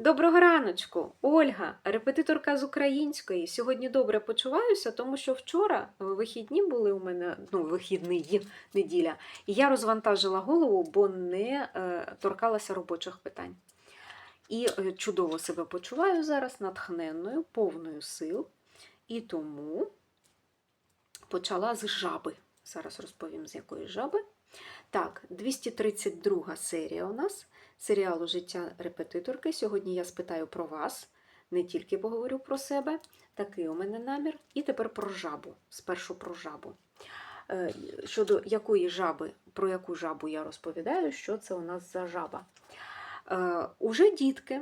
Доброго раночку, Ольга, репетиторка з української. Сьогодні добре почуваюся, тому що вчора вихідні були у мене, ну, вихідний неділя, і я розвантажила голову, бо не е, торкалася робочих питань. І е, чудово себе почуваю зараз натхненною, повною сил. І тому почала з жаби. Зараз розповім, з якої жаби. Так, 232 серія у нас серіалу Життя репетиторки. Сьогодні я спитаю про вас, не тільки поговорю про себе, такий у мене намір. І тепер про жабу. Спершу про жабу. Е, Щодо якої жаби, про яку жабу я розповідаю, що це у нас за жаба. Е, Уже дітки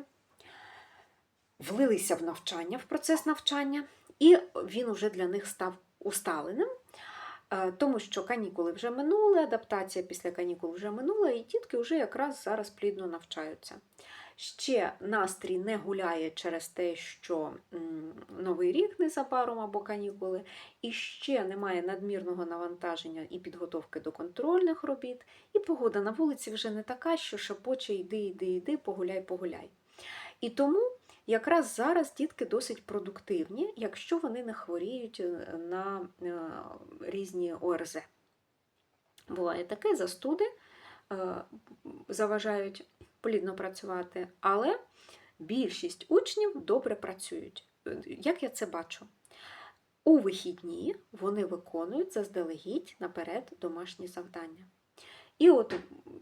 влилися в навчання, в процес навчання, і він уже для них став усталеним. Е, Тому що канікули вже минули, адаптація після канікул вже минула, і дітки вже якраз зараз плідно навчаються. Ще настрій не гуляє через те, що Новий рік незабаром або канікули, і ще немає надмірного навантаження і підготовки до контрольних робіт, і погода на вулиці вже не така, що шепоче йди, йди, йди, погуляй, погуляй. І тому якраз зараз дітки досить продуктивні, якщо вони не хворіють е, на е, різні ОРЗ. Буває таке, застуди е, заважають плідно працювати, але більшість учнів добре працюють. Як я це бачу? У вихідні вони виконують заздалегідь наперед домашні завдання. І от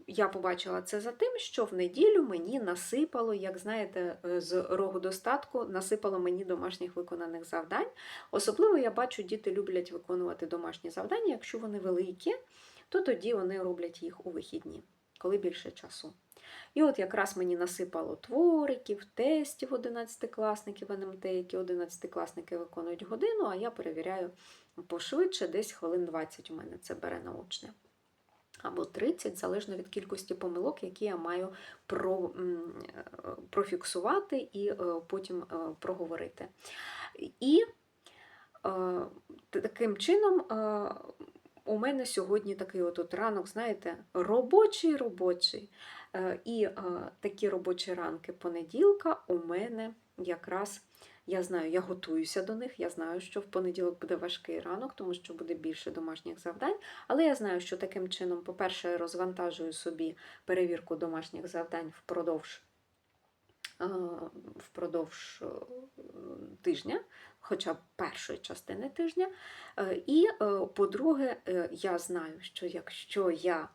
я побачила це за тим, що в неділю мені насипало, як знаєте, е, з рогу достатку насипало мені домашніх виконаних завдань. Особливо я бачу, діти люблять виконувати домашні завдання. Якщо вони великі, то тоді вони роблять їх у вихідні, коли більше часу. І от якраз мені насипало твориків, тестів 11-класників НМТ, які 11-класники виконують годину, а я перевіряю пошвидше, десь хвилин 20 у мене це бере научне або 30, залежно від кількості помилок, які я маю про, е, профіксувати і е, потім е, проговорити. І таким чином у мене сьогодні такий от, ранок, знаєте, робочий робочий. І такі робочі ранки понеділка у мене якраз. Я знаю, я готуюся до них. Я знаю, що в понеділок буде важкий ранок, тому що буде більше домашніх завдань. Але я знаю, що таким чином, по-перше, розвантажую собі перевірку домашніх завдань впродовж, е, впродовж е, тижня, хоча б першої частини тижня. Е, І, по-друге, я знаю, що якщо я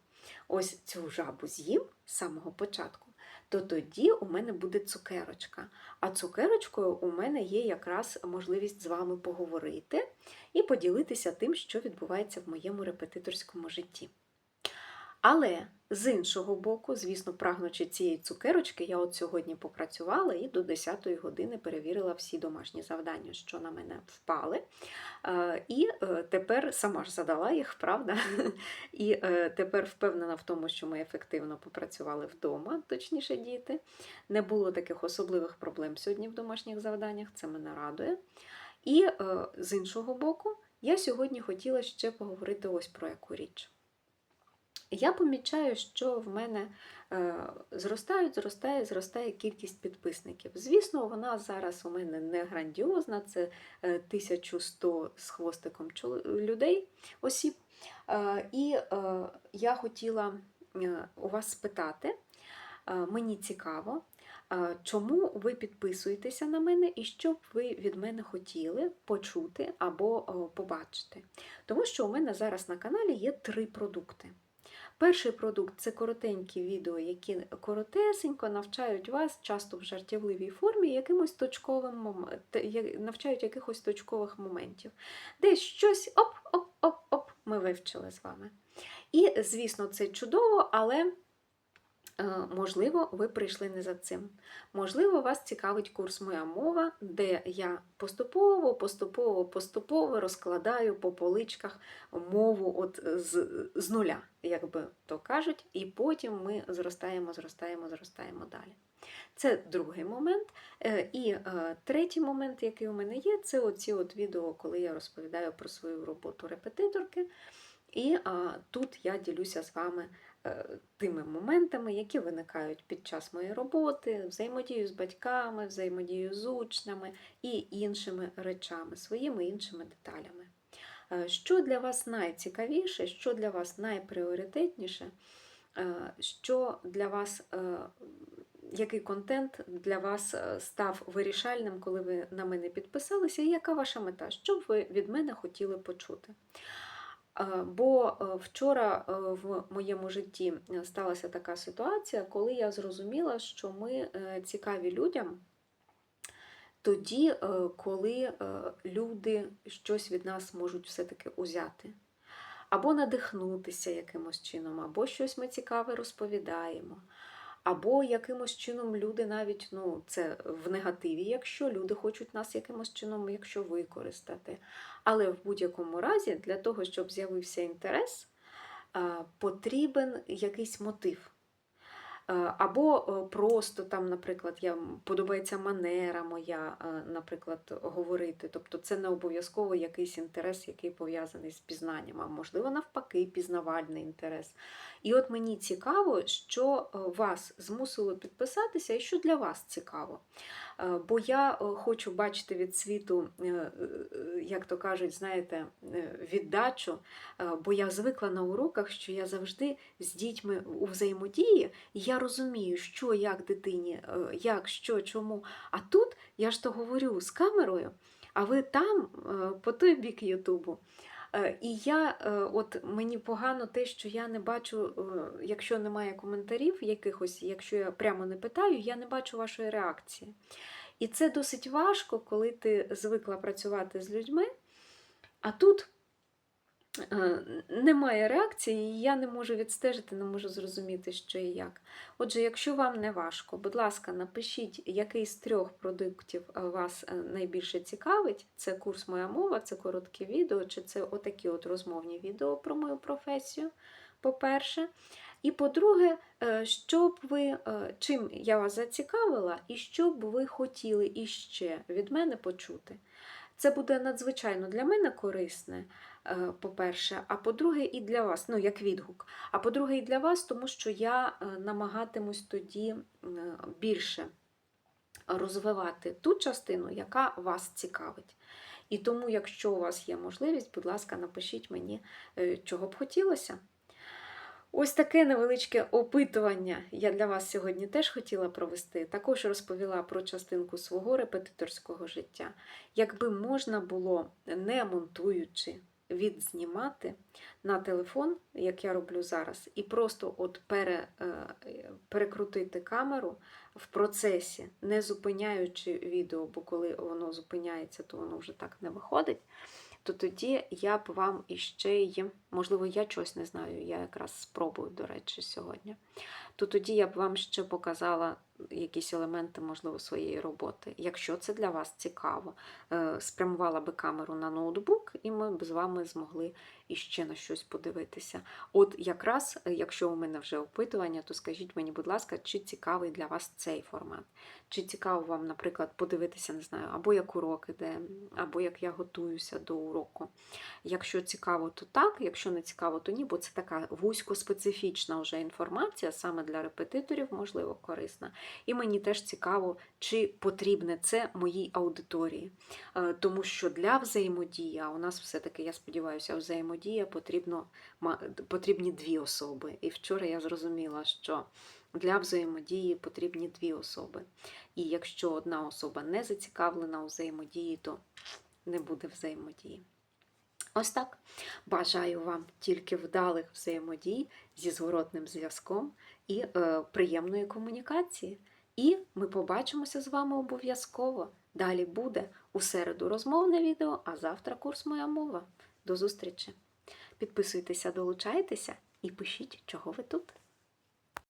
ось цю жабу з'їм з самого початку, то тоді у мене буде цукерочка. А цукерочкою у мене є якраз можливість з вами поговорити і поділитися тим, що відбувається в моєму репетиторському житті. Але з іншого боку, звісно, прагнучи цієї цукерочки, я от сьогодні попрацювала і до 10-ї години перевірила всі домашні завдання, що на мене впали. Е, І е, тепер сама ж задала їх, правда? І е, тепер впевнена в тому, що ми ефективно попрацювали вдома, точніше діти. Не було таких особливих проблем сьогодні в домашніх завданнях, це мене радує. І з іншого боку, я сьогодні хотіла ще поговорити ось про яку річ. Я помічаю, що в мене е, зростають, зростає, зростає кількість підписників. Звісно, вона зараз у мене не грандіозна, це е, 1100 з хвостиком людей, осіб. Е, і е, я хотіла е, у вас спитати, е, мені цікаво, е, чому ви підписуєтеся на мене і що б ви від мене хотіли почути або е, побачити. Тому що у мене зараз на каналі є три продукти. Перший продукт це коротенькі відео, які коротесенько навчають вас, часто в жартівливій формі, якимось точковим момент, навчають якихось точкових моментів. Десь щось оп-оп-оп-оп ми вивчили з вами. І, звісно, це чудово, але. Е, Можливо, ви прийшли не за цим. Можливо, вас цікавить курс Моя мова, де я поступово, поступово, поступово розкладаю по поличках мову от з, з нуля, як би то кажуть, і потім ми зростаємо, зростаємо, зростаємо далі. Це другий момент. Е, І е, третій момент, який у мене є, це оці от відео, коли я розповідаю про свою роботу репетиторки. І тут я ділюся з вами е, тими моментами, які виникають під час моєї роботи, взаємодію з батьками, взаємодію з учнями і іншими речами, своїми іншими деталями. Е, Що для вас найцікавіше, що для вас найпріоритетніше, е, що для вас, е, який контент для вас е, став вирішальним, коли ви на мене підписалися, і яка ваша мета? Що б ви від мене хотіли почути? Е, Бо е, вчора е, в моєму житті сталася така ситуація, коли я зрозуміла, що ми цікаві людям тоді, коли люди щось від нас можуть все-таки узяти. Або надихнутися якимось чином, або щось ми цікаве розповідаємо. Або якимось чином люди навіть, ну, це в негативі, якщо люди хочуть нас якимось чином, якщо використати. Але в будь-якому разі, для того, щоб з'явився інтерес, потрібен якийсь мотив. Е, Або е, просто там, наприклад, я, подобається манера моя, е, наприклад, говорити. Тобто це не обов'язково якийсь інтерес, який пов'язаний з пізнанням, а можливо, навпаки, пізнавальний інтерес. І от мені цікаво, що вас змусило підписатися і що для вас цікаво. Е, Бо я е, хочу бачити від світу, е, як то кажуть, знаєте, віддачу, бо я звикла на уроках, що я завжди з дітьми у взаємодії, і я розумію, що як дитині, як, що, чому. А тут я ж то говорю з камерою, а ви там, по той бік Ютубу. Е, І я, е, от мені погано те, що я не бачу, е, якщо немає коментарів якихось, якщо я прямо не питаю, я не бачу вашої реакції. І це досить важко, коли ти звикла працювати з людьми, а тут немає реакції, і я не можу відстежити, не можу зрозуміти, що і як. Отже, якщо вам не важко, будь ласка, напишіть, який з трьох продуктів е, вас е, найбільше цікавить. Це курс Моя мова, це короткі відео, чи це отакі от розмовні відео про мою професію, по-перше. І по-друге, е, що б ви, е, чим я вас зацікавила, і що б ви хотіли іще від мене почути. Це буде надзвичайно для мене корисне, е, по-перше, а по-друге, і для вас, ну, як відгук. А по-друге, і для вас, тому що я е, намагатимусь тоді е, більше розвивати ту частину, яка вас цікавить. І тому, якщо у вас є можливість, будь ласка, напишіть мені, е, чого б хотілося. Ось таке невеличке опитування я для вас сьогодні теж хотіла провести. Також розповіла про частинку свого репетиторського життя. Якби можна було, не монтуючи, відзнімати на телефон, як я роблю зараз, і просто от пере, е, перекрутити камеру в процесі, не зупиняючи відео, бо коли воно зупиняється, то воно вже так не виходить то тоді я б вам іще й, можливо, я чогось не знаю, я якраз спробую, до речі, сьогодні. То тоді я б вам ще показала якісь елементи, можливо, своєї роботи. Якщо це для вас цікаво, Е, спрямувала би камеру на ноутбук, і ми б з вами змогли іще на щось подивитися. От якраз, е, якщо у мене вже опитування, то скажіть мені, будь ласка, чи цікавий для вас цей формат? Чи цікаво вам, наприклад, подивитися, не знаю, або як урок іде, або як я готуюся до уроку. Якщо цікаво, то так, якщо не цікаво, то ні, бо це така вузькоспецифічна вже інформація, саме для репетиторів, можливо, корисна. І мені теж цікаво, чи потрібне це моїй аудиторії. Е, Тому що для взаємодії, а у нас все-таки, я сподіваюся, взаємодія потрібно, потрібні дві особи. І вчора я зрозуміла, що для взаємодії потрібні дві особи. І якщо одна особа не зацікавлена у взаємодії, то не буде взаємодії. Ось так. Бажаю вам тільки вдалих взаємодій зі зворотним зв'язком і е, приємної комунікації. І ми побачимося з вами обов'язково. Далі буде у середу розмовне відео, а завтра курс Моя мова. До зустрічі! Підписуйтеся, долучайтеся і пишіть, чого ви тут.